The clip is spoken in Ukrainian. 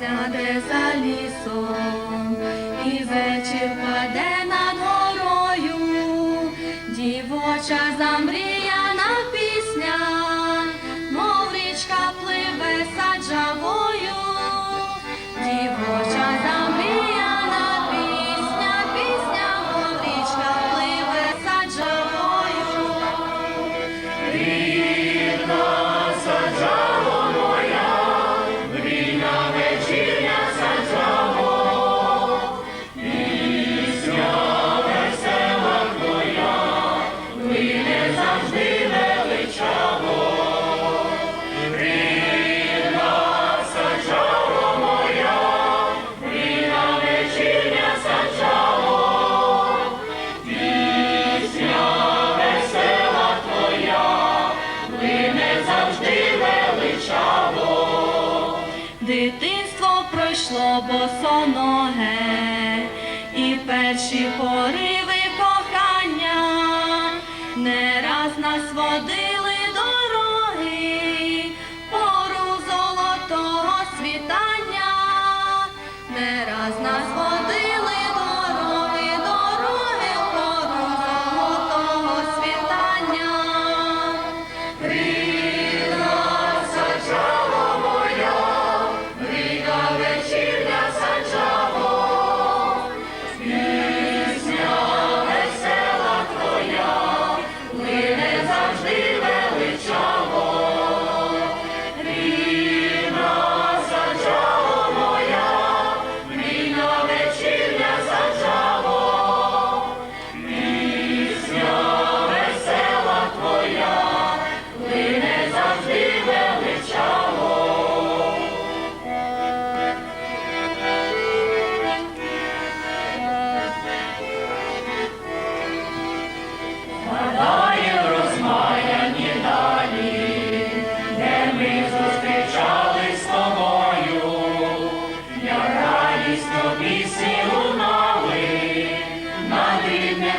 де за лісом, і вечір паде над горою, дівоча замріяна Дитинство пройшло босоноге, і перші пориви кохання не раз нас водили дороги, пору золотого світання, не